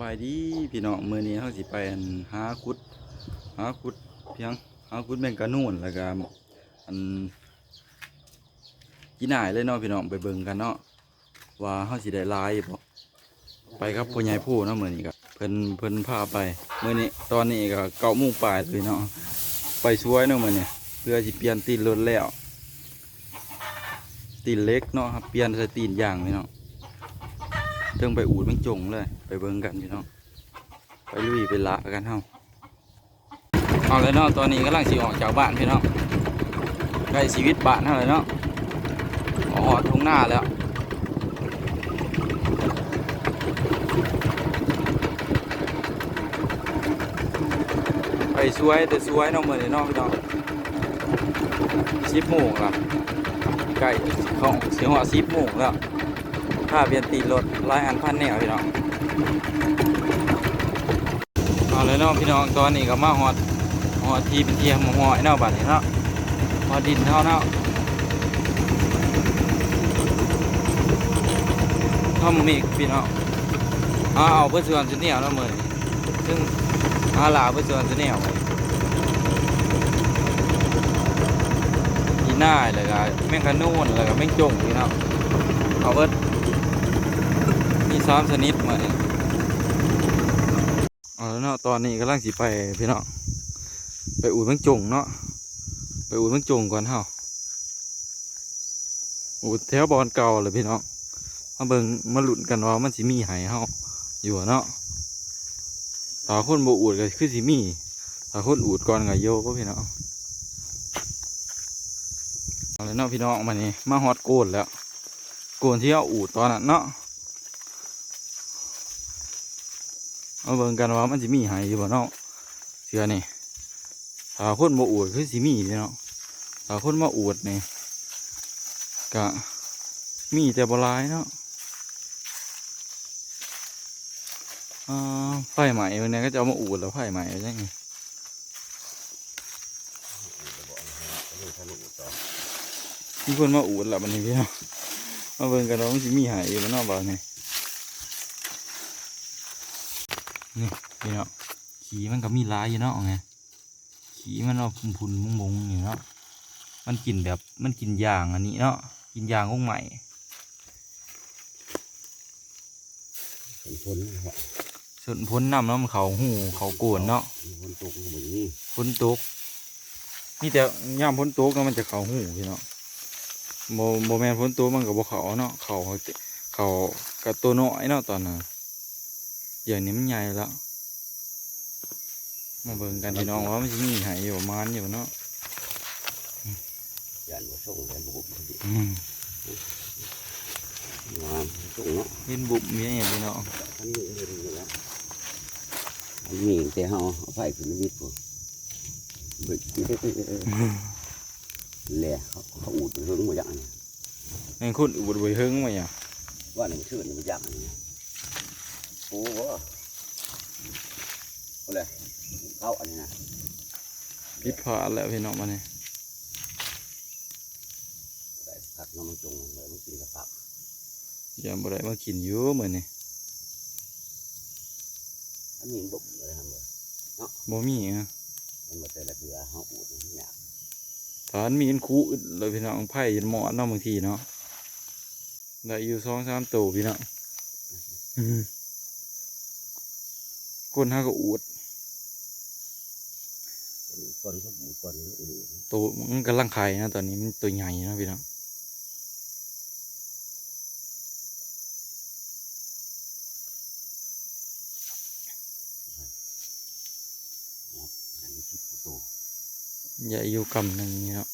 บายดีพี่น้องมือนี้เฮาสิไปอันหาขุดหาขุดเพียงหาขุดแมงกะนูนแล้วก็อันกินหายเลยเนาะพี่น้องไปเบิ่งกันเนาะว่าเฮาสิได้ลายบ่ไปครับพ่อใหญ่ผู้เนาะมือนี้ก็เพิ่นเพิ่นพาไปมือนี้ตอนนี้ก็เกาโมงปลายเลยเนาะไปสวยเนาะมือนี้เพื่อสิเปลี่ยนตีนรถแล้วตีนเล็กเนาะครับเปลี่ยนใส่ตีนยางพี่น้อง เทิงไปอูดมันจงเลย ไปเบิ่งกันพี่น้องไปลุยไปละกันเฮาเอาเลยเนาะตอนนี้กำลังสิออกจากบ้านพี่น้องใกล้ชีวิตบ้านเท่าเลยเนาะออกหอดทุ่งหน้าแล้วไปสวยแต่สวยเนาะเหมือนนนอกพี่น้องสิบโมงละใกล้ของเสียงว่าสิบโมงแล้ว ค่าเบียนตีรถหลายอันพันแนวพี่น้องเอาเลยเนาะพี่น้องตอนนี้ก็มาฮอดฮอดทีเป็นเทียมหอยเนาะบัดนี้เนาะฮอดดินเท่าเนาะท่อมมีพี่น้องเอาเอาเพื่อส่วนสุดเหนียวเนาะมือนซึ่งอาลาเพื่อส่วนสุดเหนียวไปหน้าเลยก็แม่งกระนู่นแล้วก็แม่งจงพี่น้องเอาเบิดมี สามชนิดมาเนี่ยเอาแล้วเนาะตอนนี้กำลังสิไปพี่น้องไปอูดเมืองจงเนาะไปอูดเมืองจงก่อนเฮาอูดแถวบอนเก่าเลยพี่น้องมาเบิ่งมาหลุนกันว่ามันสิมีหายเฮาอยู่เนาะถ้าคนบอูดก็คือสิมีถ้าคนอูดก่อนก็โยก็พี่น้องเอาเลยเนาะพี่น้องมานี่มาฮอดโกนแล้วโกนที่เอาอูดตอนนั้นเนาะ เอาเบิ่งกันว่ามันสิมีหายอยู่บ่เนาะเชื่อนี่ถ้าคนมาอวดคือสิมีเนาะถ้าคนมาอวดนี่ก็มีแต่บลายเนาะอ่าไฟใหม่วันนี้ก็จะเอามาอวดแล้วไฟใหม่ใช่ไงมีคนมาอวดแล้วบัดนี้พี่เนาะมาเบิ่งกันว่ามันสิมีหายอยู่บ่เนาะบ่นี่ นี่พี่เนาะขี่มันก็มีลายอยู่เนาะไงขี่มันเอาพุนพุนมุงมุงๆนี่เนาะมันกินแบบมันกินยางอันนี้เนาะกินยางของใหม่เป็นคนนะครับส่วนพ้นน้ำเนาะมันเขาหูเขาโกนเนาะมีคนตกเหมือนนี้พ้นตกนี่แต่ย่ามพ้นตกเนาะมันจะเขาหูพี่เนาะโมโมแมนพ้นตกมันกับบ่เขาเนาะเขาเขากับตัวน้อยเนาะตอนนั้น อย่างนี้มันใหญ่แล้ว มาเบิ่งกันพี่น้องว่ามันจะมีหายอยู่ประมันอยู่เนาะยันว่าส่งยันบุบอืมงามส่งเนาะเห็นบุบมีอย่างพี่น้องอันนี้เรื่องนี้แล้วอันนี้แต่เฮาเอาไฟขึ้นนิดปุ๊บบึกแหล่เขาเขาอูดเรื่องมาอย่างนี้แม่งคนอุบดไว้เฮิงมาอะว่านี่มันชื่อนี่มันอย่างนี้ โอ้โหอะไรเข้าอันนี้นะพิดพลาดแล้วพี่น้องมาเนี่ยได้ผักน้ำมันจงเลยมันกินกับผักอย่าบ่ได้มากินอยู่เหมือนนี่อันนี้บุบเลยทำเลยบ่มีอะมันมาแต่ละเถือเฮาอูดมันยากฐานมีอันคูอึดเลยพี่น้องไผ่ยันหมอนเนาะบางทีเนาะได้อยู่สองสามตัวพี่น้องอื มคนห้าก็อวดก่อนก็บูก่อนด้วยตัวมันกำลังไข่นะตอนนี้มันตัวใหญ่นะพี่น้องอันนี้คิดโตใหญ่อยู่กำหนึ่งนี่เนาะ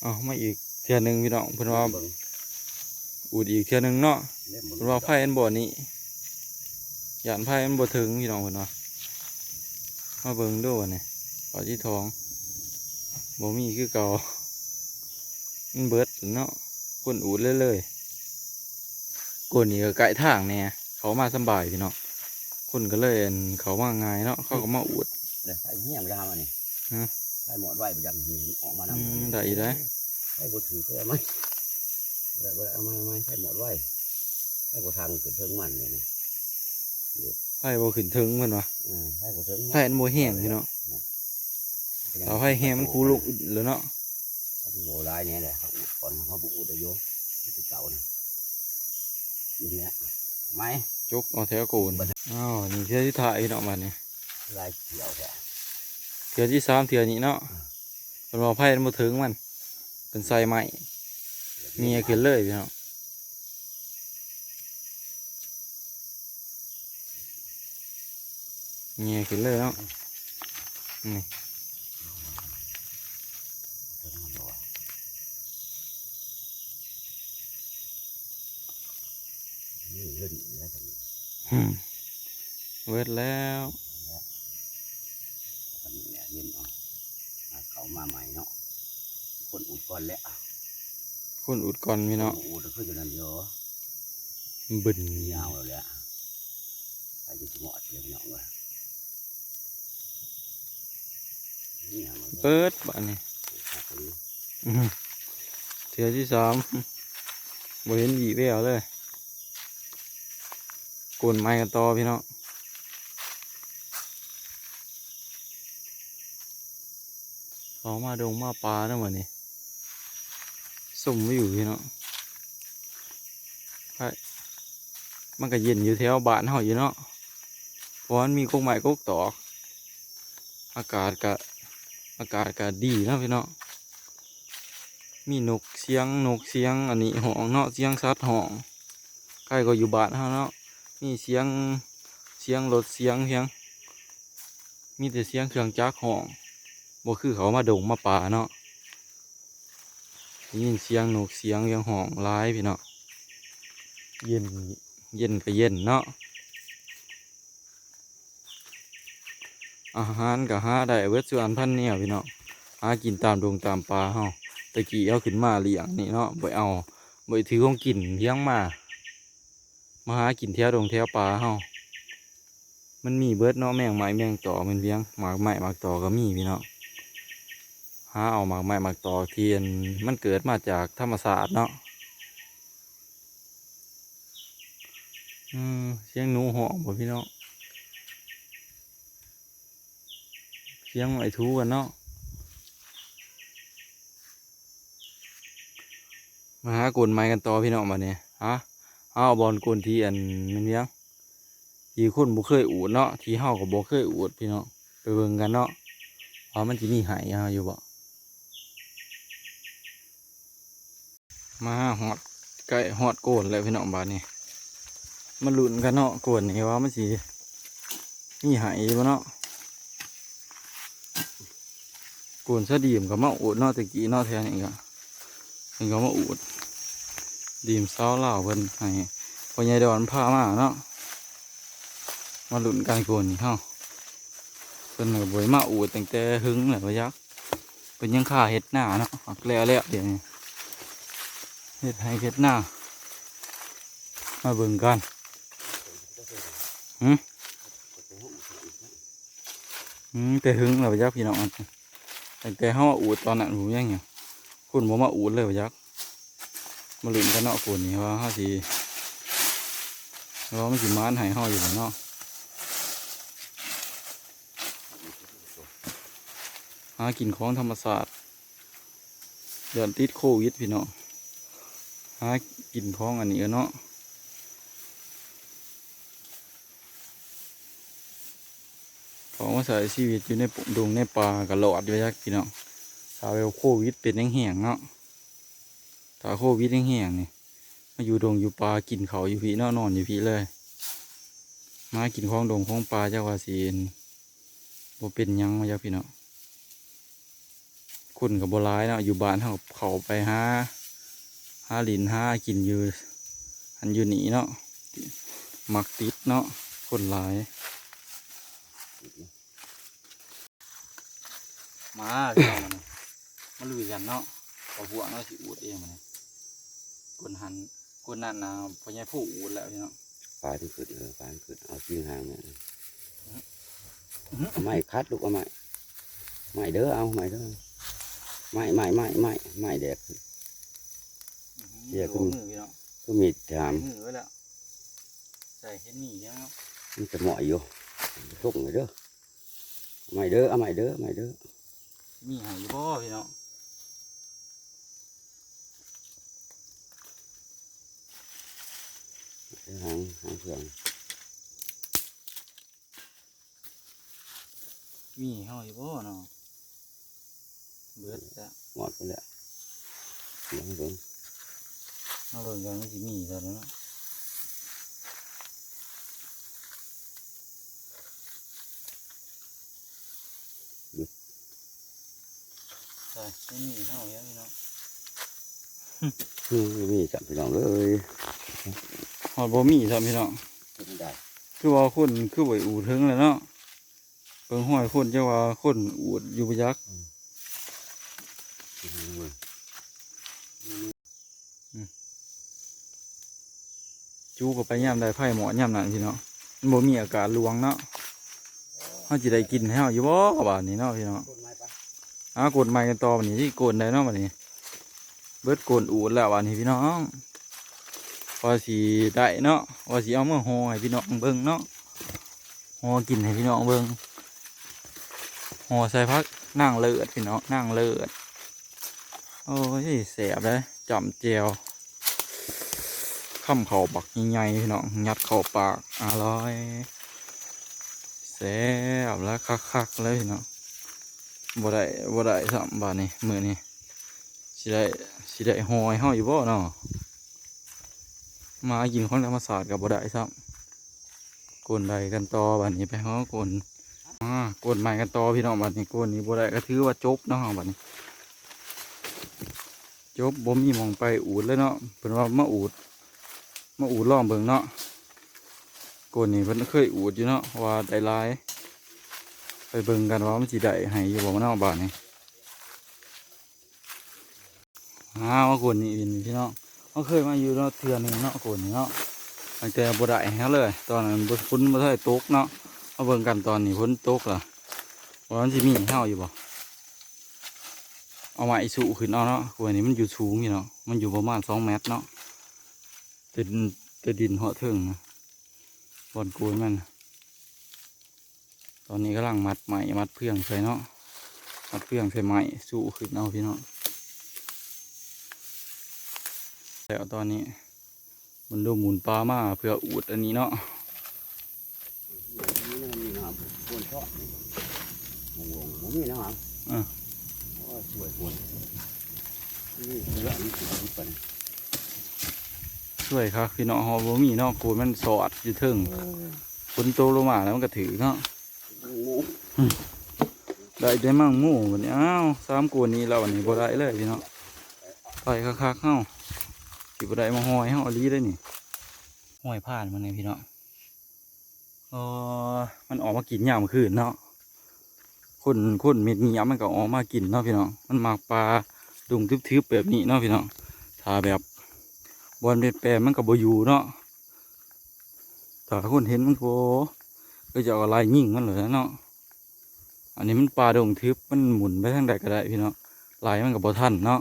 เอามาอีกเทื่อหนึ่งพี่น้องเพิ่นว่าเบิ่งอูดอีกเทื่อหนึ่งเนาะเล่มเพิ่นว่าไผ่อันบ่อนี้ ยานไผ่อันบ่ถึงพี่น้องเพิ่นว่ามาเบิ่งดูว่านี่ปลาที่ท้องบ่มีคือเก่ามันเบิดเนาะคนอูดเลยเลยๆกนนี่ก็ไกลทางแน่เขามาสำบายพี่น้องคนก็เลยอั่นเขามาง่ายเนาะเขาก็มาอูดเลยไอ้เหี้ยมยามอันนี้ฮะไอ้หมอดไว้บ่อยังนี่ออกมาอืนำมได้อีกได้ไอ้บ่ถือเพื่อไหมบ่ได้บ่ได้เอามาไหมไอ้หมอดไว้ไอ้ให้บ่ทางขึ้นเทิงมันเลยนะ ไผ่บ่ขึ้นถึงมันวะเออให้บ่เทิงมันไผ่อันบ่แห้งพี่น้องเอาไผ่แห้งมันคูลุกแล้วเนาะเขาโบราณเนี่ยแหละเขาอุดก่อนเขาบุกอุดอายุนี่คือเก่านะอยู่เนี่ยไหมจกเอาแถวโกนอ้าวนี่เทื่อที่ถ่ายพี่น้องมาเนี่ยลายเขียวแท้เทื่อที่สามเทื่อนี้เนาะมันบอกไผ่มันบ่ถึงมัน เป็นใส่ใหม่เมียขึ้นเลยพี่น้อง เมียขึ้นเลยเนาะนี่เทิงมันบอกว่านี่เล่นแล้วกันอืมเวิร์ดแล้วอันนี้เนี่ยนิ่มเอาเอาเขามาใหม่เนาะ คนอุดก่อนแหละคนอุดก่อนพี่น้องอุดก็คืออยู่นั่นเดียวบึนยาวเลยแหละไปจะสมอดเดียวพี่น้องเลยนี่ยมันก็ เปิดบ้านนี้ขาดตรงนี้อื้อหือเทือที่สามบ่เห็นหยีแววเลยกวนไม้กันต่อพี่น้องเขามาดงมาปลาแล้วเหมือนนี่สุ่มไม่อยู่พี่น้องไปมันก็เย็นอยู่แถวบ้านเฮาอยู่เนาะเพราะมันมีกกไม้กกตอกอากาศก็ อากาศก็ดีนะพี่เน้องมีนกเสียงนกเสียงอันนี้ห้องเนาะเสียงสัตว์ห้องใกล้ก็อยู่บ้านเฮาเนาะมีเสียงเสียงรถเสียงเพียง มีแต่เสียงเครื่องจักรห้องบ่คือเขามาดงมาป่าเนาะยินเสียงนกเสียงเสียงห้องร้ายพี่เนาะเย็นเย็นก็เย็นเนาะ อาหารก็หาได้เวทส่วนพันเนี่ยพี่เนาะหากินตามดวงตามป่าเฮาตะกี้เอาขึ้นมาเลี้ยงนี่เนาะบ่เอาบ่ถือของกินเลี้ยงมา มาหากินแถวดงแถวป่าเฮามันมีเบิดเนาะแมงไม้แมงต่อมันเลี้ยงหมากไม้หมากต่อก็มีพี่เนาะหาเอาหมากไม้หมากต่อเทียนมันเกิดมาจากธรรมศาสตร์เนาะอืมเสียงหนูหองบ่พี่เนาะ สียงไอ้ทูกันเนาะมาหากนไม้กันต่อพี่น้องมาเนี่ยฮะเอาบอลกวนที่อันมันเลี้ยงทีคนบ่เคยอูดเนาะทีเฮาก็บ่เคยอูดพี่น้องไปเบิ่งกันเนาะว่ามันสิมีหเฮาอยู่บ่มาหอดใกล้หอดโกนแล้วพี่น้องบาดนี้มาลุ้นกันเนาะโกนนี่ว่ามันสิมีไหบ่เนาะ โกนเสดีมกับมาอูดนาตะกี้นาแทนนี่ก็เพิ่นก็มาอูดดีมเศร้าเหล่าเพิ่นให้พ่อใหญ่ดอนพามาเนาะมาหลุนกันโกนนี่เฮาเพิ่นก็บ่ได้มาอูดตั้งแต่หึงแหละว่ายักเพิ่นยังค่าเฮ็ดหน้าเนาะหักแล้วแล้วเดี๋ยวนี้เฮ็ดให้เฮ็ดหน้ามาเบิ่งกันหืมอืมแต่หึงแล้วว่ายักพี่น้องอัน ตั้งแต่เฮาอูดตอนนั้นหูยังหยังคุณบ่มาอูดเลยยักษ์มาลุ้นกันเนาะคุณนี่ว่าเฮาสิว่ามันสิมานห้เฮาอยู่บ่เนาะหากินของธรรมศาสตร์เดือนติดโควิดพี่เน้องหากินของอันนี้เนาะ ของมาใส่ชีวิตอยู่ในปุ่มดงในป่ากับหลอดอยู่ยักษ์พี่น้องถ้าเอาโควิดเป็นแห้งๆเนาะถ้าโควิดแห้งๆนี่มาอยู่ดงอยู่ป่ากินเขาอยู่พี่เนาะนอนอยู่พี่เลย มากินของดงของป่าเจ้าว่าสีนบ่เป็นยังมาจากพี่เนาะคนกับโบร้ายเนาะอยู่บ้านเขาเขาไปหาหาลินหากินอยู่อันอยู่นี่เนาะมักติดเนาะคนหลาย มาพี่น้องมันมาลุยกันเนาะเอาหัวเนาะสิอูดเองมันกวนหันกวนนั่นนะพ่อใหญ่ผู้อูดแล้วพี่น้องปลาที่ขึ้นเออปลาที่ขึ้นเอาจริงห่างเนี่ยเอาไม้คัดลูกเอาไม้ไม้เด้อเอาไม้เด้อไม้ไม้ไม้ไม้ไม้แดกเหี้ยโดขึ้นมือพี่น้องก็มีถามมือไว้แล้วส่เห็นหมียังเนาะมันจะเหมาะอยู่ส่งเลยเด้อเอาใหม่เด้อเอาใหม่เด้อเอาใหม่เด้อ มีหายอยู่บ่พี่น้องหางหางเครื่องมีเฮาอยู่บ่เนาะเบิดแล้วหมดไปแล้วเสียงเบิ่งเอาเบิ่งกันมันสิมีตอนนั้นเนาะ ใช่เห็นหมีเฮาอยู่พี่น้องอืมมีจับพี่น้องเลยฮอดบ่มีซ้ำพี่น้องไม่ได้คือว่าคนคือบ่อูดถึงแล้วเนาะเบิ่งห้อยคนจะว่าคนอูดอยู่บ่ยักกินมือจูก็ไปย่ำได้ไผ่หมอย่ำนั่นพี่เนาะมันบ่มีอากาศลวงเนาะเฮาสิได้กินให้เฮาอยู่บ่บาดนี้เนาะพี่เนาะต้นไม้ปะ อากดไม้กันต่อบัดนี้ที่กนได้เนาะบัดนี้ เบิดกนอูดแล้วบัดนี้พี่น้องว่าสิได้เนาะว่าสิเอามาห่อให้พี่น้องเบิ่งเนาะหอกินให้พี่น้องเบิ่งห่อใส่พักนั่งเลิศพี่น้องนั่งเลิศโอ้ยแสบเลยจำเจียวข้ามเข่าบักใหญ่ๆพี่น้องยัดเข้าปากอร่อยแสบแล้วคักๆเลยพี่น้อง บ่ได้บ่ได้สามบาทนี่มือนี้สิได้สิได้หอยเฮาอยู่บ่เนาะมากินของธรรมศาสตร์กับบ่ได้ซ้ำกวนใดกันต่อบัดนี้ไปเฮากวนอ่ากวนใหม่กันต่อพี่น้องบัดนี้กวนนี้บ่ได้ก็ถือว่าจบเนาะบัดนี้จบบ่มีมองไปอูดเลยเนาะเพิ่นว่ามาอูดมาอูดลองเบิ่งเนาะกวนนี้เพิ่นเคยอูดอยู่เนาะว่าได้ลาย เบิ่งกันว่ามันสิได้ให้อยู่บ่มันเอาบาทนี่อ้าวกวนนี่เป็นพี่น้องเขาเคยมาอยู่เนาะเทือหนึงเนาะกวนนี่เนาะตั้งแต่บ่ได้แฮะเลย ตอนนั้นบ่ฝนบ่ทันได้ตกเนาะมาเบิ่งกันตอนนี้ฝนตกล่ะว่ามันสิมีให้เฮาอยู่บ่เอามาอีสุขึ้นเอาเนาะกวนนี่มันอยู่สูงอยู่เนาะมันอยู่ประมาณ2เมตรเนาะแต่ดินแต่ดินเหาะเทิงนะบอนกวนมัน ตอนนี้กำลังมัดไหม่มัดเพื่องใส่เนาะมัดเพื่องใส่ไหม่สู้ขึ้นเอาพี่เนาะแล้วตอนนี้ มันดูหมุนปลามาเพื่ออูดอันนี้เนาะมีน้ำวนชอบงงงงมีน้ำอะสวยวนนี่เรื่องนี้คือที่เป็นช่วยครับพี่เนาะฮอบ่มีเนาะกูมันสอดอยู่เทิงฝนโตลงมาแล้วมันก็ถือเนาะ งูได้ได้มั่งหมู่วันนี้อ้าวสามกูนี้เราวันนี้บ่ได้เลยพี่เนาะไปคักๆเฮาสิบ่ได้มาห้อยเฮาเอาลีได้นี่ห้อยผ่านมันนี่พี่เนาะเออมันออกมากินยามคืนเนาะคนคนเม็ดเงียมันก็ออกมากินเนาะพี่น้องมันมากปลาดุงทึบๆแบบนี้เนาะพี่น้องถ้าแบบบอลเป็นแปลมันก็บ่อยู่เนาะถ้าคนเห็นมันก็ ก็จะเอาอะไรยิงมันเลยเนาะอันนี้มันปลาดงทึบมันหมุนไปทางใดก็ได้พี่เน้องลายมันก็บ่ทันเนาะ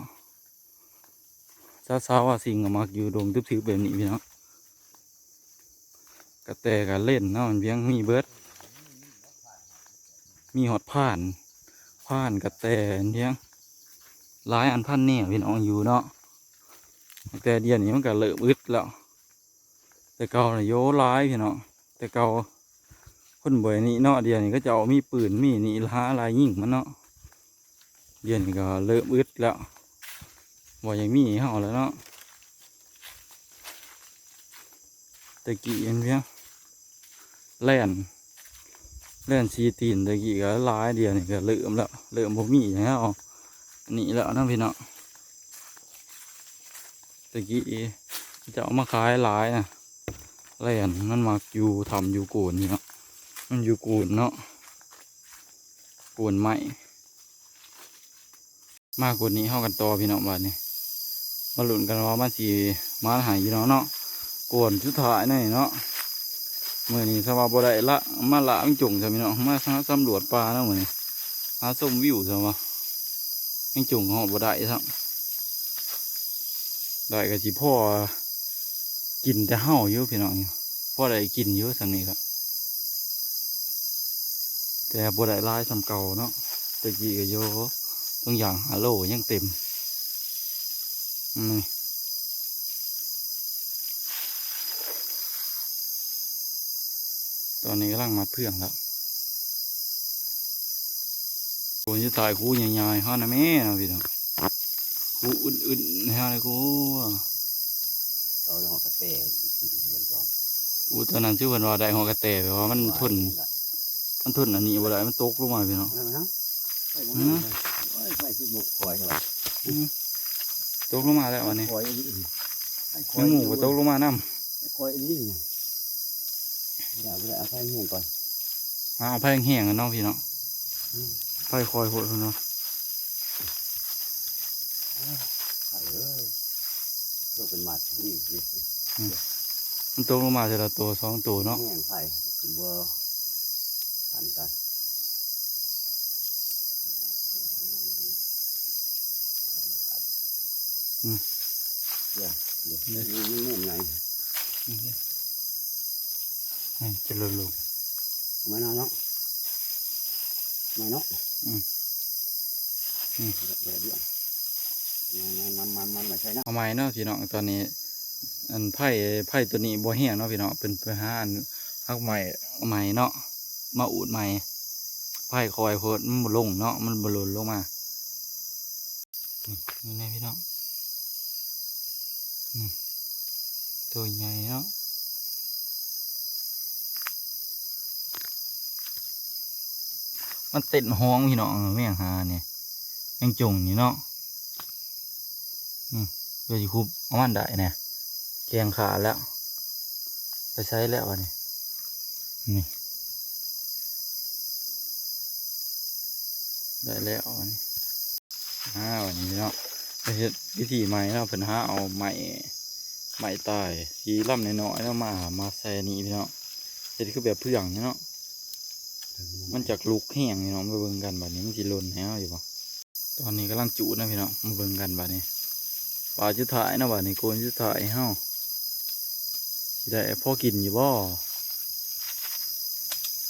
ซาซาว่าสิ่งก็มักอยู่ดงทึบๆแบบนี้พี่เน้องกระแตกันเล่นเนาะมันเพียงมีเบิร์ดมีหอดผ่านผ่านกระแตเที่ยงลายอันพันเนี่ยพี่น้องอยู่เนาะแต่เดียวนี้มันก็เลิกอึดแล้ว แต่เก่าน่ะโยหลายพี่เน้องแต่เก่า คนบ่อยนี้เนาะเดียวนี้ก็จะเอามีปืนมีนี่ล้าลายยิงมันเนาะเดียวนี้ก็เลิกอึดแล้วบ่อยยังมีเฮาแล้วเนาะตะกี้เห็นเพียงแล่นเล่นซีตีนตะกี้ก็ลายเดียวนี่ก็เริ่มแล้วเริ่มบ่มีอย่างเงี้ยเออันนี้แล้วนะพี่เนาะตะกี้จะเอามาขายลายนะเล่นมันมาอยู่ทำอยู่กูนนี่เนาะ มันอยู่กูนเนาะกูนไม้มากกว่านี้เข้ากันต่อพี่น้องบ้านนี้มาหลุนกันว่ามันสีมาหายอยู่เนาะเนาะกวนสุดท้ายนี่เนาะเมื่อนี้สว่าบ่ได้ละมาละมันจุ่งใช่ไหมเนาะมาหาสำรวจปลาเนาะมื่อนี้หาส้มวิวใช่ไหมยังจุ่งหาะบ่ได้ครับได้ก็สิพ่อกินแต่เห่าอยู่พี่น้องอยู่อได้กินอยู่สำนี้ครับ แต่บ่ได้หลายสำเก่าเนาะแตะกี้ก็โยต้องอย่างฮาโลยังเต็มนี่ตอนนี้กำลังมัดเพื่องแล้วกูจะถ่ายกูใหญ่ๆฮะนะแม่นะพี่น้องกูอุ่นๆนะฮะเลยกูเขาเรื่องของกระเตะกินเพื่อนจอมอูตอนนั้นชื่อวันว่าได้หัวกระเตะแบบว่ามันทน มันทนอันนี้บ่ได้มันตกลงมาพี่น้องอะไรนะไฟอืมไฟคือหมกคอยใช่ไหมตกลงมาแล้ววันนี้คอยนี่แมงหมูก็ตกลงมาน้คอยนี่เดี๋ยวไปเอาไฟเงี้ยก่อนำมาเอาไฟแห้งๆกันเนาะพี่น้องไฟคอยโหดพี่น้องไฟเอ้ยก็เป็นหมัดนี่นี่มันตกลงมาแต่ละตัวสองตัวเนาะแห้งไฟขึ้นเบอร์ ทันกันเดี๋ยวเดี๋ยวนี่นี่นี่ไงนี่จะหลุดลงมาเนาะมาเนาะอืมอืมเดี๋ยวเดี๋ยวมันมันมันมันไม่ใช่นะเอาไม้เนาะพี่น้องตอนนี้ อันไผ่ไผ่ตัวนี้บ่แห้งเนาะพี่น้องเป็นไปหาอันฮักไม้เอาไม้เนาะ มาอูดไม้ไผ่คอยโพดมันบลงเนาะมันบ่หล่นลงมานี่นี่พี่น้องนี่ตัวใหญ่เนาะมันเต้นห้องพี่น้องแม่งหาเนี่ยแม่งจงนี่เนาะอืมเดี๋ยวจะคุบเอามันได้เนี่ยแกงขาแล้วไปใช้แล้วอันนี้นี่ ได้แล้วอันนี้ห้าวันนี้เนาะเฮ็ดวิธีใหม่เนาะเพิ่นหาเอาไม้ไม้ตายสีล่ำน้อยๆแล้วมามาใส่นี่พี่เนาะเฮ็ดคือแบบเพื่องเนาะมันจากลูกแห้งเนาะมาเบิ่งกันบัดนี้มันสิล่นแล้วอยู่บ่ตอนนี้กำลังจุนะพี่เนาะมาเบิ่งกันบัดนี้ปลาจุดท้ายเนาะบัดนี้โกนจุดท้ายเฮาสิได้พอกินอยู่บ่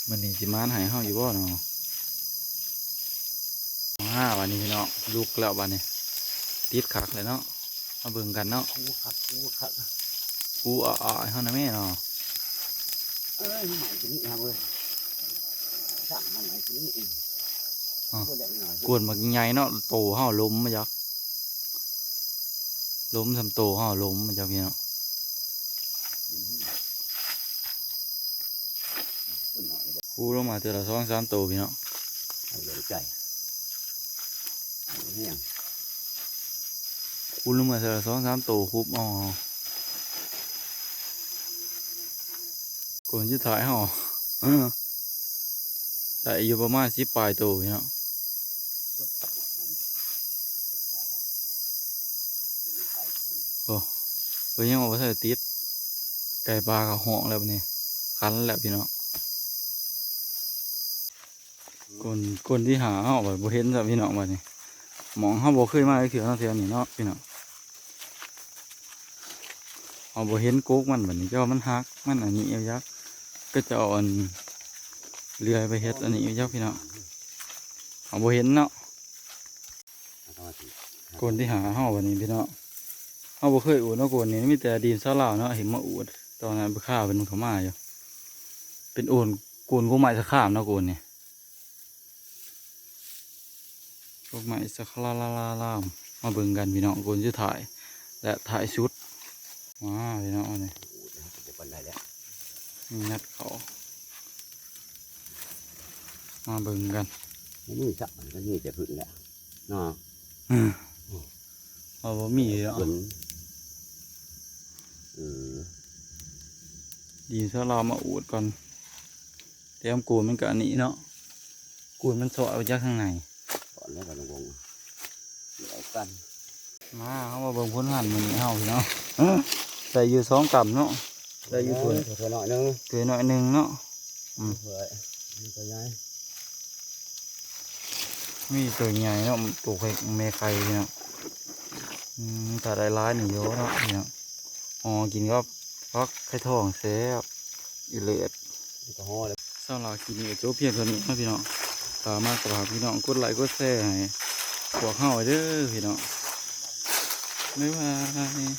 มันนี่สิมานใหายเฮาอยู่บ่เนาะ ห้าวันนี้พี่เนาะลูกแล้ววันนี้ติดขักเลยเนาะมาเบิ่งกันเนาะคู่ขับคู่ขับกูอ่อ่าเฮานะแม่เนาะเอ้ยใหม่ตัวนี้เอาเลยสั่งมาใหม่ตัวนี้เองก็เด็กหน่อยกวนมาใหญ่เนาะโตเฮาล้มมาจักล้มทำโตเฮาล้มมาจักพี่เนาะหน่อยบ่กูลงมาเจอละสองสามโตพี่เนาะให้เลยใจ แห้งกูลงมาเจอละสองสามโตคุบอ๋อกูจะถ่ายเฮาเออแต่อยู่ประมาณสิบปลายโตพี่เนาะโอ้เอ้ยยังบอกว่าเธอติดไก่ปลากับห้องแล้วนี้คันแล้วพี่เนาะคนคนที่หาเฮาแบบบ่เห็นจ้ะพี่น้องบัดนี้ หมองเฮาบ่เคยมาเลยคือนาเทื่อนี้เนาะพี่น้องเฮาบเห็นโกกมันบัดนี้ก็มันหักมันอันนี้เอายักษ์ก็จะอาอันเรือไปเฮ็ดอันนี้เอายักษ์พี่น้องเฮาบเห็นเนาะคนที่หาเฮาบัดนี้พี่น้องเฮาบ่เคยอูดเนาะคนนี้มีแต่ดินซาลาวเนาะเห็นมาอูดตอนนั้นไปฆ่าเป็นขามาอยู่เป็นโอนโกนกูไม้สะข้ามเนาะโกนนี่พ วกไม้สักลาลาลาลามมาเบิ่งกันพี่น้องคนจะถ่าย และถ่ายชุดว้าพี่น้องเอาเนี่ยจะเป็นไรแล้วมีนัดเขามาเบิ่งกันนี่จับมันก็นี่จะขึ้นแล้วเนาะอืมเอาบ่มีเนาะขึ้นเออดีถ้าเรามาอูดก่อนเตรียมกูนมันกับอันนี้เนาะกูนมันสอเอาจากข้างในก่ อนแล้วกันงงเดี๋ยวกันมาเขามาเบิ่งพ้นหันมันนี่เฮาพี่น้องเอ้อแต่อยู่สองกำเนาะแต่อยู่ตัวเพื่อหน่อยนึงเกินหน่อยหนึงเนาะเพื่อตัวใหญ่มีตัวใหญ่เนาะตัวไข่แม่ไข่เนาะอืมถ้าได้ร้ายนี่เยอะเนาะเนี่ยอ๋อกินก็ฟักไข่ทองเสียบอิเลดก็ห่อแล้วสำหรับคลิปนี้ก็จบเพียงเท่านี้นะพี่น้อง ตามารถกราพี่น้องกดไลค์กดแชร์ให้พวกเฮาเด้อพี่น้องบ๊ายบาย